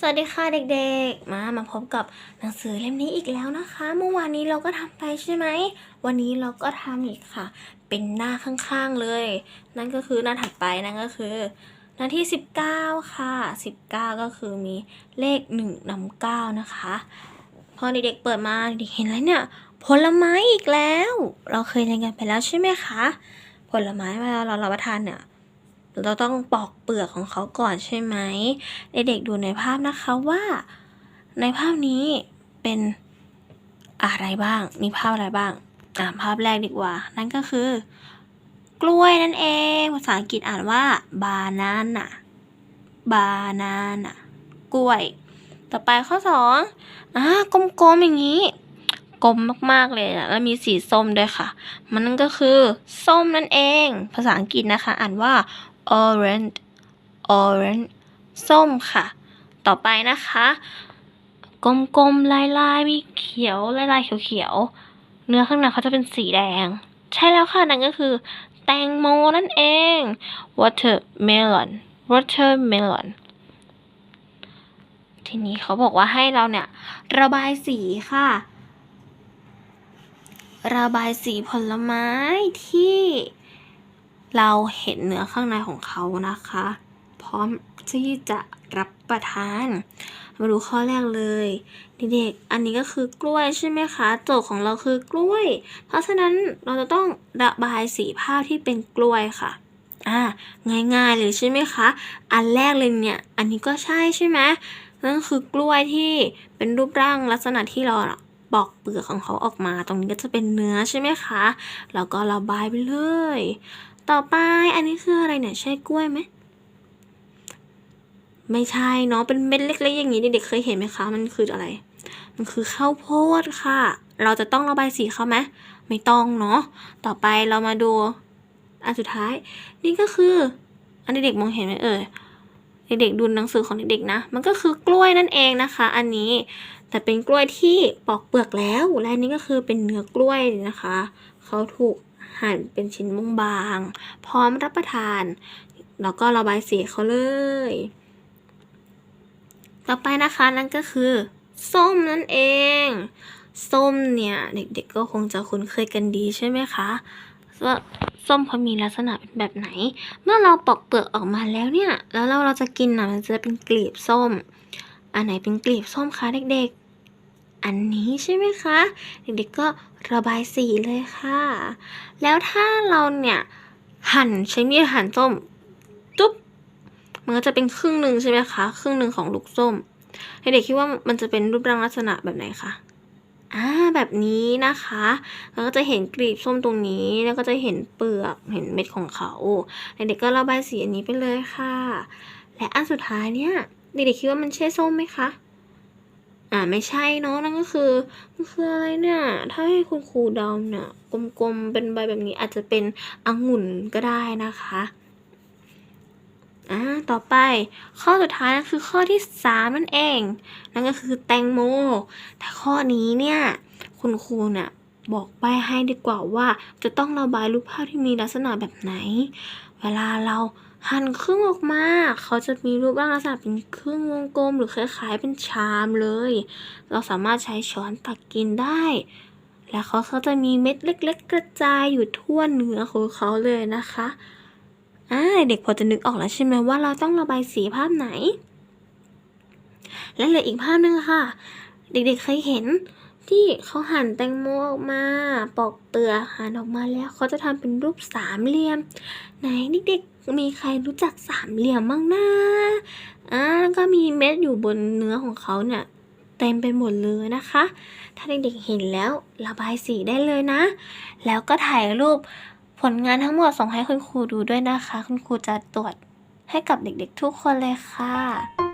สวัสดีค่ะเด็กๆ มามาพบกับหนังสือเล่มนี้อีกแล้วนะคะ เมื่อวานนี้เราก็ทำไปใช่ไหม วันนี้เราก็ทำอีกค่ะ เป็นหน้าข้างๆเลย นั่นก็คือหน้าถัดไปนั่นก็คือ หน้าที่ 19 ค่ะ 19 ก็คือมีเลข1นำ9นะคะ พอเด็กๆเปิดมาเด็กเห็นอะไรเนี่ย ผลไม้อีกแล้ว เราเคยเรียนกันไปแล้วใช่ไหมคะ ผลไม้เวลาเรารับประทานเนี่ย เราต้องปอกเปลือกของเขาก่อนใช่ไหมเด็กๆดูในภาพนะคะว่า ในภาพนี้เป็นอะไรบ้าง มีภาพอะไรบ้างอ่าภาพแรกดีกว่า นั่นก็คือ กล้วยนั่นเองภาษาอังกฤษอ่านว่า banana banana กล้วย ต่อไปข้อสองอ่ากลมๆอย่างนี้กลมมากๆเลยนะแล้วมีสีส้มด้วยค่ะ มันนั่นก็คือ ส้มนั่นเอง ภาษาอังกฤษนะคะ อ่านว่า orange orange ส้มค่ะ ต่อไปนะคะ กลมๆ ลายๆมีเขียว ลายๆเขียวๆ เนื้อข้างในเขาจะเป็นสีแดง ใช่แล้วค่ะ นั่นก็คือ แตงโมนั่นเอง watermelon watermelon ทีนี้เขาบอกว่าให้เราเนี่ย ระบายสีค่ะ ระบายสีผลไม้ที่ เราเห็นเนื้อข้างในของเขานะคะ พร้อมที่จะรับประทาน มาดูข้อแรกเลยเด็กๆอันนี้ก็คือกล้วยใช่ไหมคะโจทย์ของเราคือกล้วย เพราะฉะนั้นเราจะต้องระบายสีภาพที่เป็นกล้วยค่ะอ่าง่ายๆเลยใช่ไหมคะ อันแรกเลยเนี่ย อันนี้ก็ใช่ใช่ไหมนั่นคือกล้วยที่เป็นรูปร่างลักษณะที่เราอะปอกเปลือกของเขาออกมา ตรงนี้ก็จะเป็นเนื้อใช่ไหมคะ แล้วก็ระบายไปเลย ต่อไปอันนี้คืออะไรเนี่ย ใช่กล้วยไหม ไม่ใช่เนาะ เป็นเม็ดเล็กๆอย่างนี้เด็กๆเคยเห็นไหมคะ มันคืออะไร มันคือข้าวโพดค่ะ เราจะต้องระบายสีเขาไหม ไม่ต้องเนาะ ต่อไปเรามาดูอันสุดท้าย นี่ก็คือ อันเด็กๆมองเห็นไหมเอ่ย เด็กๆดูหนังสือของเด็กๆนะ มันก็คือกล้วยนั่นเองนะคะ อันนี้ แต่เป็นกล้วยที่ปอกเปลือกแล้ว และนนี้ก็คือเป็นเนื้อกล้วยนะคะ เขาถูก หั่นเป็นชิ้นบางๆ พร้อมรับประทาน แล้วก็ระบายสีเขาเลย ต่อไปนะคะนั่นก็คือส้มนั่นเอง ส้มเนี่ยเด็กๆก็คงจะคุ้นเคยกันดีใช่ไหมคะว่าส้มเขามีลักษณะเป็นแบบไหน เมื่อเราปอกเปลือกออกมาแล้วเนี่ย แล้วเราเราจะกินนะมันจะเป็นกลีบส้ม อันไหนเป็นกลีบส้มคะเด็กๆ อันนี้ใช่ไหมคะ เด็กๆก็ระบายสีเลยค่ะ แล้วถ้าเราเนี่ยหั่นใช้มีดหั่นส้มจุ๊บมันก็จะเป็นครึ่งหนึ่งใช่ไหมคะครึ่งหนึ่งของลูกส้มเด็กๆคิดว่ามันจะเป็นรูปร่างลักษณะแบบไหนคะอ่าแบบนี้นะคะแล้วก็จะเห็นกลีบส้มตรงนี้แล้วก็จะเห็นเปลือกเห็นเม็ดของเขาเด็กๆก็ระบายสีอันนี้ไปเลยค่ะ และอันสุดท้ายเนี่ยเด็กๆคิดว่ามันใช่ส้มไหมคะ อ่าไม่ใช่เนาะนั่นก็คือมันคืออะไรเนี่ย ถ้าให้คุณครูเดาเนี่ยกลมๆเป็นใบแบบนี้อาจจะเป็นองุ่นก็ได้นะคะอ่าต่อไปข้อสุดท้ายนั่นคือข้อที่สามนั่นเอง นั่นก็คือแตงโม แต่ข้อนี้เนี่ยคุณครูเนี่ยบอกไปให้ดีกว่าว่าจะต้องระบายรูปภาพที่มีลักษณะแบบไหน เวลาเรา หั่นครึ่งออกมา เขาจะมีรูปร่างลักษณะเป็นครึ่งวงกลม หรือคล้ายๆเป็นชามเลย เราสามารถใช้ช้อนตักกินได้ และเขาเขาจะมีเม็ดเล็ก ๆ กระจายอยู่ทั่วเนื้อของเขาเลยนะคะอ่าเด็กพอจะนึกออกแล้วใช่ไหมว่าเราต้องระบายสีภาพไหน และเหลืออีกภาพหนึ่งค่ะ เด็กๆเคยเห็น ที่เขาหั่นแตงโมออกมาปอกเปลือกหั่นออกมาแล้วเขาจะทำเป็นรูปสามเหลี่ยม ไหนเด็กๆมีใครรู้จักสามเหลี่ยมบ้างนะอ่าแล้วก็มีเม็ดอยู่บนเนื้อของเขาเนี่ยเต็มไปหมดเลยนะคะ ถ้าเด็กๆเห็นแล้วระบายสีได้เลยนะ แล้วก็ถ่ายรูปผลงานทั้งหมดส่งให้คุณครูดูด้วยนะคะ คุณครูจะตรวจให้กับเด็กๆทุกคนเลยค่ะ